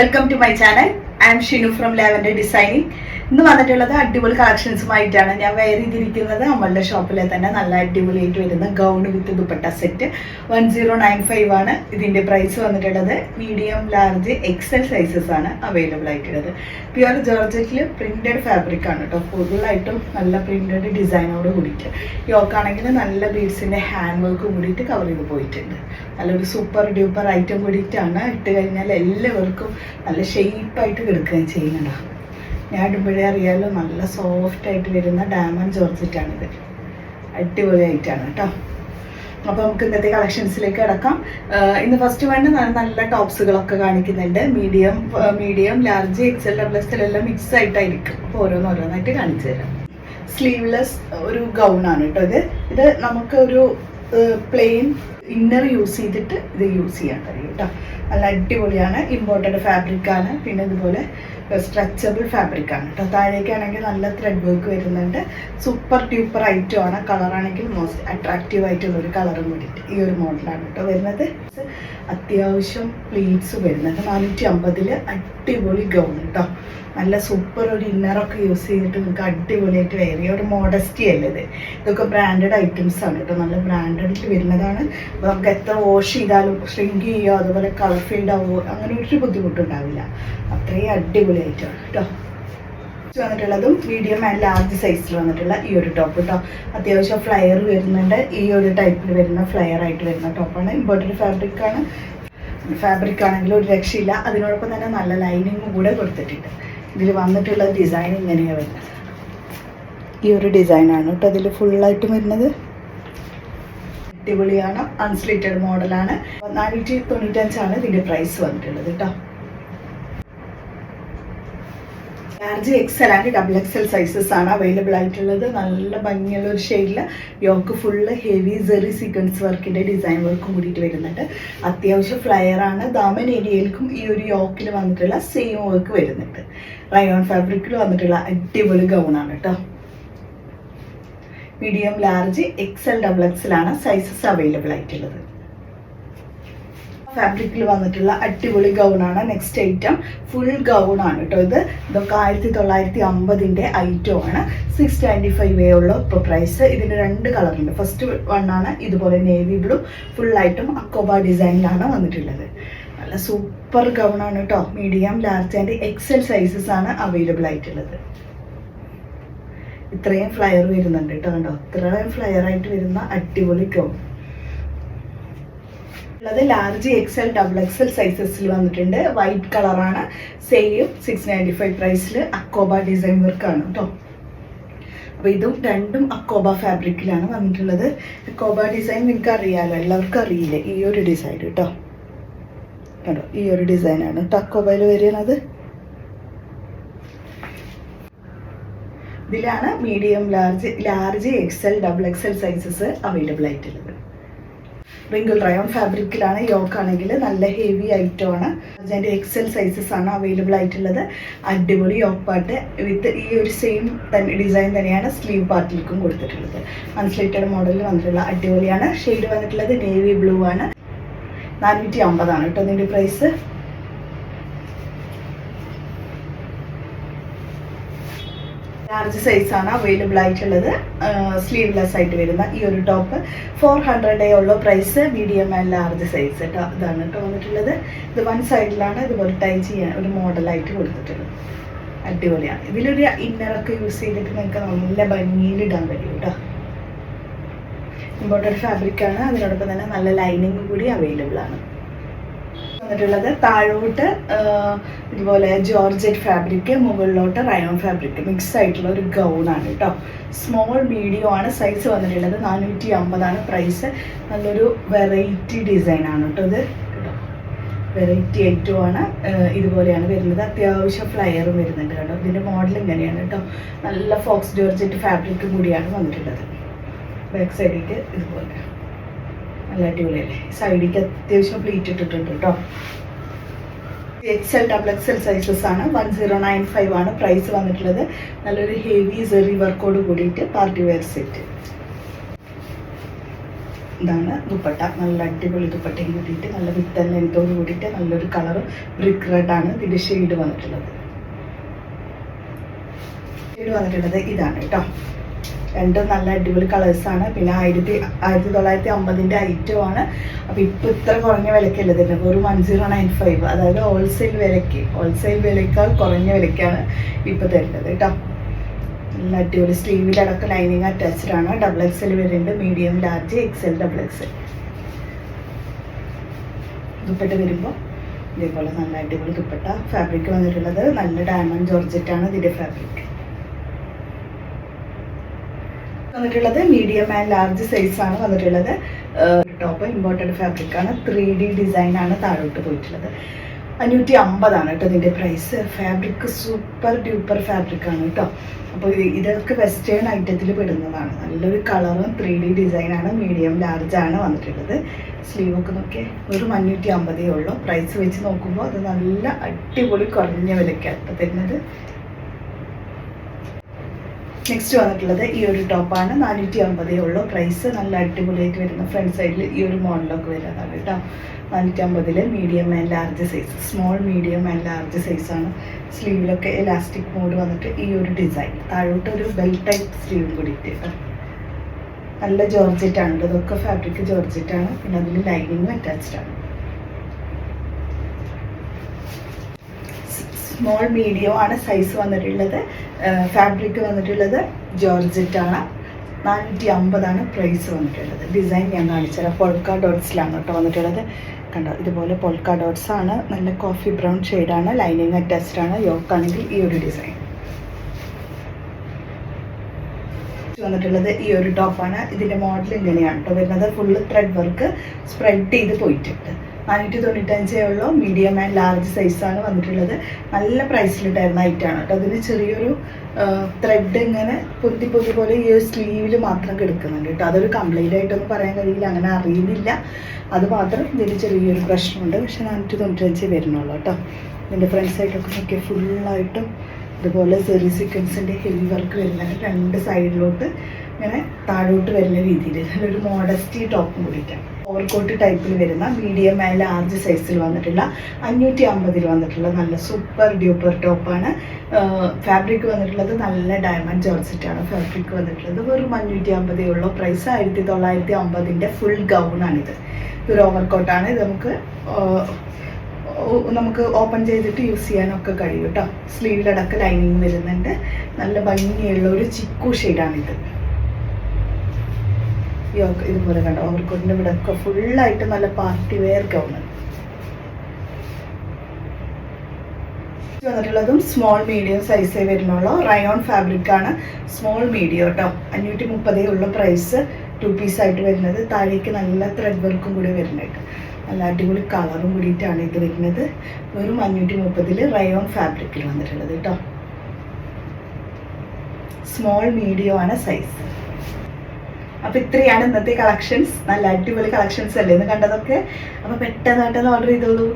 Welcome to my channel. I am Shinu from Lavender Designing. ഇന്ന് വന്നിട്ടുള്ളത് അടിപൊളി കളക്ഷൻസുമായിട്ടാണ് ഞാൻ വെയർ ചെയ്തിരിക്കുന്നത് നമ്മളുടെ ഷോപ്പിലെ തന്നെ നല്ല അടിപൊളിയായിട്ട് വരുന്ന gown with dupatta set one zero nine five ആണ് ഇതിന്റെ പ്രൈസ് വന്നിട്ടുള്ളത്. മീഡിയം ലാർജ് എക്സൽ സൈസസ് ആണ് അവൈലബിൾ ആയിട്ടുള്ളത്. പ്യുവർ ജോർജറ്റിൽ പ്രിന്റഡ് ഫാബ്രിക് ആണ് കേട്ടോ ഫുള്ളായിട്ടും നല്ല പ്രിന്റഡ് ഡിസൈനോട് കൂടിയിട്ട്. യോക്കാണെങ്കിൽ നല്ല ബീഡ്സിന്റെ ഹാൻഡ് വർക്ക് കൂടിയിട്ട് കവർ ചെയ്ത് പോയിട്ടുണ്ട്. നല്ലൊരു സൂപ്പർ ഡ്യൂപ്പർ ഐറ്റം കൂടിയിട്ടാണ് ഇട്ട് കഴിഞ്ഞാൽ എല്ലാവർക്കും നല്ല ഷെയ്പ്പായിട്ട് കിടക്കുകയും ചെയ്യുന്നുണ്ടാവും ഞാൻ ഇടുമ്പോഴേ അറിയാലോ നല്ല സോഫ്റ്റ് ആയിട്ട് വരുന്ന ഡാമണ്ട് ജോർജറ്റാണിത് അടിപൊളിയായിട്ടാണ് കേട്ടോ. അപ്പോൾ നമുക്ക് ഇന്നത്തെ കളക്ഷൻസിലേക്ക് കിടക്കാം. ഇന്ന് ഫസ്റ്റ് വേണ്ട നല്ല ടോപ്സുകളൊക്കെ കാണിക്കുന്നുണ്ട്. Medium medium large XL double XL എല്ലാം മിക്സ് ആയിട്ടായിരിക്കും. അപ്പോൾ ഓരോന്നോരോന്നായിട്ട് കാണിച്ചു തരാം. സ്ലീവ്ലെസ് ഒരു ഗൗൺ ആണ് കേട്ടോ ഇത്. ഇത് നമുക്ക് ഒരു പ്ലെയിൻ ഇന്നർ യൂസ് ചെയ്തിട്ട് ഇത് യൂസ് ചെയ്യാൻ കഴിയും കേട്ടോ. നല്ല അടിപൊളിയാണ്. ഇമ്പോർട്ടന്റ് ഫാബ്രിക്കാണ് പിന്നെ ഇതുപോലെ സ്ട്രെച്ചബിൾ ഫാബ്രിക് ആണ്. കേട്ടോ താഴേക്കാണെങ്കിൽ നല്ല ത്രെഡ് വർക്ക് വരുന്നുണ്ട്. സൂപ്പർ ട്യൂപ്പർ ഐറ്റം ആണ്. കളറാണെങ്കിൽ മോസ്റ്റ് അട്രാക്റ്റീവ് ആയിട്ടുള്ള ഒരു കളറും കൂടിയിട്ട് ഈ ഒരു മോഡലാണ് കേട്ടോ വരുന്നത്. അത്യാവശ്യം പ്ലീറ്റ്സ് വരുന്നുണ്ട് നാനൂറ്റി അമ്പതിൽ അടിപൊളി ഗൗൺ കേട്ടോ നല്ല സൂപ്പർ ഒരു ഇന്നറൊക്കെ യൂസ് ചെയ്തിട്ട് നിങ്ങൾക്ക് അടിപൊളിയായിട്ട് ചെയ്യാം. ഒരു മോഡസ്റ്റി അല്ലേ ഇത്? ഇതൊക്കെ ബ്രാൻഡഡ് ഐറ്റംസ് ആണ് കേട്ടോ നല്ല ബ്രാൻഡഡിൽ വരുന്നതാണ്. അപ്പോൾ നമുക്ക് എത്ര വാഷ് ചെയ്താലും ഷ്രിങ്ക് ചെയ്യുക അതുപോലെ കളർ ഫീൽഡ് ആവുമോ അങ്ങനെ ഒരു ബുദ്ധിമുട്ടുണ്ടാവില്ല. അത്രയും അടിപൊളിയായിട്ടാണ് കേട്ടോ വന്നിട്ടുള്ളതും മീഡിയം ആൻഡ് ലാർജ് സൈസിൽ വന്നിട്ടുള്ള ഈ ഒരു ടോപ്പ് കേട്ടോ അത്യാവശ്യം ഫ്ലയർ വരുന്നുണ്ട്. ഈ ഒരു ടൈപ്പിൽ വരുന്ന ഫ്ലയർ ആയിട്ട് വരുന്ന ടോപ്പാണ് ഇമ്പോർട്ടന്റ് ഫാബ്രിക് ആണ്. ഫാബ്രിക് ആണെങ്കിലും ഒരു രക്ഷയില്ല. അതിനോടൊപ്പം തന്നെ നല്ല ലൈനിങ്ങും കൂടെ കൊടുത്തിട്ടുണ്ട്. ഇതിൽ വന്നിട്ടുള്ള ഡിസൈൻ ഇങ്ങനെയാണ് വരുന്നത്. ഈ ഒരു ഡിസൈനാണ് കേട്ടോ അതിൽ ഫുള്ളായിട്ടും വരുന്നത്. അടിപൊളിയാണ്. അൺസ്ലിറ്റഡ് മോഡലാണ് നാനൂറ്റി തൊണ്ണൂറ്റഞ്ചാണ് ഇതിന്റെ പ്രൈസ് വന്നിട്ടുള്ളത് കേട്ടോ. Large XL and double XL sizes ആണ് അവൈലബിൾ ആയിട്ടുള്ളത്. നല്ല ഭംഗിയുള്ള ഒരു ഷെയ്ഡിൽ യോക്ക് ഫുള്ള് ഹെവി സെറി സീക്വൻസ് വർക്കിന്റെ ഡിസൈൻ വർക്കും കൂടിയിട്ട് വരുന്നുണ്ട്. അത്യാവശ്യം ഫ്ലയർ ആണ്. ദാമൻ ഏരിയയിലേക്കും ഈ ഒരു യോക്കിൽ വന്നിട്ടുള്ള സെയിം വർക്ക് വരുന്നുണ്ട്. റയോൺ ഫാബ്രിക്കിൽ വന്നിട്ടുള്ള അടിപൊളി ഗൗണാണ് കേട്ടോ medium large XL double XL ആണ് സൈസസ് അവൈലബിൾ ആയിട്ടുള്ളത്. ഫാബ്രിക്കിൽ വന്നിട്ടുള്ള അടിപൊളി ഗൗണാണ്. നെക്സ്റ്റ് ഐറ്റം ഫുൾ ഗൗണാണ് കേട്ടോ ഇത്. ഇതൊക്കെ ആയിരത്തി തൊള്ളായിരത്തി അമ്പതിന്റെ ഐറ്റം ആണ്. സിക്സ് ട്വന്റി ഫൈവ് ഉള്ള ഇപ്പോൾ പ്രൈസ് ഇതിന് രണ്ട് കളറുണ്ട് ഫസ്റ്റ് വൺ ആണ് ഇതുപോലെ നേവി ബ്ലൂ ഫുള്ളായിട്ടും അക്കോബ ഡിസൈനിലാണ് വന്നിട്ടുള്ളത്. നല്ല സൂപ്പർ ഗൗണാണ് കേട്ടോ medium large and XL sizes ആണ് അവൈലബിൾ ആയിട്ടുള്ളത്. ഇത്രയും ഫ്ലയർ വരുന്നുണ്ട് കേട്ടോ കണ്ടോ? ഇത്രയും ഫ്ലയർ ആയിട്ട് വരുന്ന അടിപൊളി ഗൗൺ ഉള്ളത് ലാർജ് എക്സൽ ഡബിൾ എക്സൽ സൈസസിൽ വന്നിട്ടുണ്ട്. വൈറ്റ് കളറാണ് സെയിം സിക്സ് നയന്റി ഫൈവ് പ്രൈസിൽ അക്കോബ ഡിസൈൻ വർക്കാണ് കേട്ടോ അപ്പോൾ ഇതും രണ്ടും അക്കോബ ഫാബ്രിക്കിലാണ് വന്നിട്ടുള്ളത്. അക്കോബ ഡിസൈൻ നിങ്ങൾക്ക് അറിയാമല്ലോ എല്ലാവർക്കും അറിയില്ല ഈ ഒരു ഡിസൈൻ കേട്ടോ കേട്ടോ ഈ ഒരു ഡിസൈനാണ് കേട്ടോ അക്കോബയിൽ വരുന്നത്. ഇതിലാണ് medium large large XL double XL sizes available ആയിട്ടുള്ളത്. റിങ്കിൾ റയോൺ ഫാബ്രിക്കിലാണ് യോക്ക് ആണെങ്കിൽ നല്ല ഹെവി ആയിട്ടുമാണ് അതിന്റെ എക്സൽ സൈസസ് ആണ് അവൈലബിൾ ആയിട്ടുള്ളത്. അടിപൊളി യോക്ക് പാർട്ട് വിത്ത് ഈ ഒരു സെയിം തന്നെ ഡിസൈൻ തന്നെയാണ് സ്ലീവ് പാർട്ടിലേക്കും കൊടുത്തിട്ടുള്ളത്. അൺസ്ലിറ്റഡ് മോഡലിൽ വന്നിട്ടുള്ള അടിപൊളിയാണ്. ഷെയ്ഡ് വന്നിട്ടുള്ളത് നേവി ബ്ലൂ ആണ്. നാനൂറ്റി അമ്പതാണ് കേട്ടോ ഇതിന്റെ പ്രൈസ് ലാർജ് സൈസ് ആണ് അവൈലബിൾ ആയിട്ടുള്ളത്. സ്ലീവ്ലെസ് ആയിട്ട് വരുന്ന ഈ ഒരു ടോപ്പ് ഫോർ ഹൺഡ്രഡേ ഉള്ള price medium and large size കേട്ടോ ഇതാണ് കേട്ടോ വന്നിട്ടുള്ളത്. ഇത് വൺ സൈഡിലാണ് ഇതുപോലെ ടൈ ചെയ്യാൻ ഒരു മോഡലായിട്ട് കൊടുത്തിട്ടുള്ളത്. അടിപൊളിയാണ്. ഇതിലൊരു ഇന്നറൊക്കെ യൂസ് ചെയ്തിട്ട് നിങ്ങൾക്ക് നല്ല ഭംഗിയിൽ ഇടാൻ കഴിയും കേട്ടോ ഇമ്പോർട്ടഡ് ഫാബ്രിക് ആണ്. അതിനോടൊപ്പം തന്നെ നല്ല ലൈനിങ് കൂടി അവൈലബിൾ ആണ്. വന്നിട്ടുള്ളത്. താഴോട്ട് ഇതുപോലെ ജോർജറ്റ് ഫാബ്രിക് മുകളിലോട്ട് റയോൺ ഫാബ്രിക് മിക്സ് ആയിട്ടുള്ള ഒരു ഗൗൺ ആണ് കേട്ടോ സ്മോൾ മീഡിയം ആണ് സൈസ് വന്നിട്ടുള്ളത്. നാനൂറ്റി അമ്പതാണ് പ്രൈസ് നല്ലൊരു വെറൈറ്റി ഡിസൈൻ ആണ് കേട്ടോ ഇത്. വെറൈറ്റി ആണ് ഇതുപോലെയാണ് വരുന്നത്. അത്യാവശ്യം ഫ്ലയറും വരുന്നുണ്ട് കേട്ടോ. ഇതിന്റെ മോഡൽ ഇങ്ങനെയാണ് കേട്ടോ നല്ല ഫോക്സ് ജോർജറ്റ് ഫാബ്രിക് കൂടിയാണ് വന്നിട്ടുള്ളത്. ബാക്ക് സൈഡിലേക്ക് ഇതുപോലെ. നല്ല അടിപൊളിയല്ലേ? സൈഡിക്ക് അത്യാവശ്യം പ്ലീറ്റ് ഇട്ടിട്ടുണ്ട് കേട്ടോ X L double X L sizes ആണ്. വൺ സീറോ നയൻ ഫൈവ് ആണ് പ്രൈസ് വന്നിട്ടുള്ളത്. നല്ലൊരു ഹെവി സെറി വർക്കോട് കൂടിയിട്ട് പാർട്ടി വെയർ സെറ്റ് ഇതാണ് ദുപ്പട്ട. നല്ല അടിപൊളി ദുപ്പട്ടയും കൂട്ടിയിട്ട് നല്ല വിത്തൻ ലെങ്തോട് കൂടിയിട്ട് നല്ലൊരു കളറും ബ്രിക്ക് റെഡ് ആണ് ഇതിന്റെ ഷെയ്ഡ് വന്നിട്ടുള്ളത്. ഷെയ്ഡ് വന്നിട്ടുള്ളത് ഇതാണ് കേട്ടോ രണ്ടും നല്ല അടിപൊളി കളേഴ്സാണ് പിന്നെ ആയിരത്തി ആയിരത്തി തൊള്ളായിരത്തി അമ്പതിന്റെ ആണ്. അപ്പോൾ ഇപ്പോൾ ഇത്ര കുറഞ്ഞ വിലക്കല്ല തരുന്നത് വെറും വൺ സീറോ നയൻ ഫൈവ് അതായത് ഹോൾസെയിൽ വിലയ്ക്ക്. ഹോൾസെയിൽ വിലയേക്കാൾ കുറഞ്ഞ വിലയ്ക്കാണ് ഇപ്പോൾ തരുന്നത് കേട്ടോ. നല്ല അടിപൊളി സ്ലീവിലടക്കം ലൈനിങ് അറ്റാച്ച്ഡ് ആണ്. ഡബിൾ എക്സൽ വരുന്നുണ്ട്. Medium large XL double XL dupatta വരുമ്പോൾ ഇതേപോലെ നല്ല അടിപൊളി ദുപ്പട്ട. ഫാബ്രിക് വന്നിട്ടുള്ളത് നല്ല ഡയമണ്ട് ജോർജറ്റ് ആണ് ഇതിന്റെ ഫാബ്രിക് വന്നിട്ടുള്ളത് മീഡിയം ആൻഡ് ലാർജ് സൈസ് ആണ് വന്നിട്ടുള്ളത്. ടോപ്പ് ഇമ്പോർട്ടന്റ് ഫാബ്രിക് ആണ്. ത്രീ ഡി ഡിസൈൻ ആണ് താഴോട്ട് പോയിട്ടുള്ളത്. അഞ്ഞൂറ്റി അമ്പതാണ് കേട്ടോ ഇതിന്റെ price fabric super duper fabric ആണ് കേട്ടോ. അപ്പോൾ ഇതൊക്കെ വെസ്റ്റേൺ ഐറ്റത്തിൽ പെടുന്നതാണ്. നല്ലൊരു കളറും ത്രീ ഡി ഡിസൈനാണ് മീഡിയം ലാർജ് ആണ് വന്നിട്ടുള്ളത്. സ്ലീവ് ഒക്കെ നോക്കിയാൽ ഒരു അഞ്ഞൂറ്റി അമ്പതേ ഉള്ളൂ. പ്രൈസ് വെച്ച് നോക്കുമ്പോൾ അത് നല്ല അടിപൊളി കുറഞ്ഞ വിലയ്ക്കാണ് തരുന്നത്. നെക്സ്റ്റ് വന്നിട്ടുള്ളത് ഈ ഒരു ടോപ്പാണ് നാനൂറ്റി അമ്പതേ ഉള്ളൂ. പ്രൈസ് നല്ല അടിപൊളിയായിട്ട് വരുന്ന ഫ്രണ്ട് സൈഡിൽ ഈ ഒരു മോഡലൊക്കെ വരുന്നതാണ് കേട്ടോ. നാനൂറ്റി അമ്പതിൽ medium and large size small medium and large സൈസാണ് സ്ലീവിലൊക്കെ എലാസ്റ്റിക് മോഡ് വന്നിട്ട് ഈ ഒരു ഡിസൈൻ താഴോട്ട് ഒരു ബെൽ ടൈപ്പ് സ്ലീവും കൂടി കേട്ടോ നല്ല ജോർജറ്റാണ് ഇതൊക്കെ ഫാബ്രിക് ജോർജറ്റാണ് പിന്നെ അതിൽ ലൈനിങ്ങും അറ്റാച്ച്ഡ് ആണ്. സ്മോൾ മീഡിയം ആണ് സൈസ് വന്നിട്ടുള്ളത്. ഫാബ്രിക് വന്നിട്ടുള്ളത് ജോർജറ്റാണ്. നാനൂറ്റി അമ്പതാണ് പ്രൈസ് വന്നിട്ടുള്ളത്. ഡിസൈൻ ഞാൻ കാണിച്ചുതരാം. പൊൾക്ക ഡോട്ട്സിലാണ് കേട്ടോ വന്നിട്ടുള്ളത്. കണ്ടോ ഇതുപോലെ പൊൾക്ക ഡോട്ട്സ് ആണ് നല്ല കോഫി ബ്രൗൺ ഷെയ്ഡാണ്. ലൈനിങ് അറ്റാച്ച്ഡ് ആണ് യോക്കാണെങ്കിൽ ഈ ഒരു ഡിസൈൻ. വന്നിട്ടുള്ളത് ഈ ഒരു ടോപ്പാണ്. ഇതിന്റെ മോഡൽ ഇങ്ങനെയാണ് കേട്ടോ വരുന്നത്. ഫുള്ള് ത്രെഡ് വർക്ക് സ്പ്രെഡ് ചെയ്ത് പോയിട്ടുണ്ട്. നാനൂറ്റി തൊണ്ണൂറ്റഞ്ചേ ഉള്ളൂ. മീഡിയം ആൻഡ് ലാർജ് സൈസാണ് വന്നിട്ടുള്ളത്. നല്ല പ്രൈസിലിട്ടായിരുന്ന ഐറ്റാണ് കേട്ടോ. അതിന് ചെറിയൊരു ത്രെഡ് ഇങ്ങനെ പൊത്തി പൊത്തി പോലെ ഈ ഒരു സ്ലീവിൽ മാത്രം കിടക്കുന്നുണ്ട് കേട്ടോ. അതൊരു കംപ്ലൈന്റ് ആയിട്ടൊന്നും പറയാൻ കഴിയില്ല. അങ്ങനെ അറിയുന്നില്ല. അത് മാത്രം ചെറിയൊരു പ്രശ്നമുണ്ട്. പക്ഷേ നാനൂറ്റി തൊണ്ണൂറ്റഞ്ചേ വരുന്നുള്ളൂ കേട്ടോ. ഇതിന്റെ ഫ്രണ്ട് സൈഡൊക്കെ നോക്കിയാൽ ഫുള്ളായിട്ടും അതുപോലെ സെറി സീക്വൻസിന്റെ ഹെവി വർക്ക് വരുന്നുണ്ട് രണ്ട് സൈഡിലോട്ട് ഇങ്ങനെ താഴോട്ട് വരുന്ന രീതിയിൽ. ഒരു മോഡസ്റ്റി ടോപ്പും കൂടിയിട്ടാണ് ഓവർകോട്ട് ടൈപ്പിൽ വരുന്ന മീഡിയം ആൻഡ് ലാർജ് സൈസിൽ വന്നിട്ടുള്ള അഞ്ഞൂറ്റി അമ്പതിൽ വന്നിട്ടുള്ള നല്ല സൂപ്പർ ഡ്യൂപ്പർ ടോപ്പാണ് ഫാബ്രിക് വന്നിട്ടുള്ളത് നല്ല ഡയമണ്ട് ജോർസെറ്റാണ് ഫാബ്രിക് വന്നിട്ടുള്ളത് വെറും അഞ്ഞൂറ്റി അമ്പതേ ഉള്ളൂ. പ്രൈസ് ആയിരത്തി തൊള്ളായിരത്തി അമ്പതിന്റെ ഫുൾ ഗൗണാണിത് ഒരു ഓവർകോട്ടാണ് ഇത് നമുക്ക് നമുക്ക് ഓപ്പൺ ചെയ്തിട്ട് യൂസ് ചെയ്യാനൊക്കെ കഴിയും കേട്ടോ. സ്ലീവിലടക്കം ലൈനിങ് വരുന്നുണ്ട്. നല്ല ഭംഗിയുള്ള ഒരു ചിക്കു ഷെയ്ഡാണിത് യോക്ക് ഇതുപോലെ കണ്ടോ? ഓവർകോട്ടിന്റെ ഇവിടെ ഒക്കെ ഫുള്ളായിട്ട് നല്ല പാർട്ടി വെയർ ഗൗണ് വന്നിട്ടുള്ളതും സ്മോൾ മീഡിയം സൈസേ വരുന്നുള്ളൂ. റയോൺ ഫാബ്രിക് ആണ്. സ്മോൾ മീഡിയം കേട്ടോ അഞ്ഞൂറ്റി മുപ്പതേ ഉള്ള പ്രൈസ് ടു പീസ് ആയിട്ട് വരുന്നത്. താഴേക്ക് നല്ല ത്രെഡ് വർക്കും കൂടി വരുന്നുണ്ട്. നല്ല അടിപൊളി കളറും കൂടിയിട്ടാണ് ഇത് വരുന്നത്. വെറും അഞ്ഞൂറ്റി മുപ്പതിൽ റയോൺ ഫാബ്രിക്കിൽ വന്നിട്ടുള്ളത് കേട്ടോ സ്മോൾ മീഡിയം ആണ് സൈസ് അപ്പൊ ഇത്രയാണ് ഇന്നത്തെ കളക്ഷൻസ് നല്ല അടിപൊളി കളക്ഷൻസ് അല്ലേ? ഇന്ന് കണ്ടതൊക്കെ? അപ്പൊ പെട്ടെന്ന് പെട്ടെന്ന് ഓർഡർ ചെയ്തോളൂ.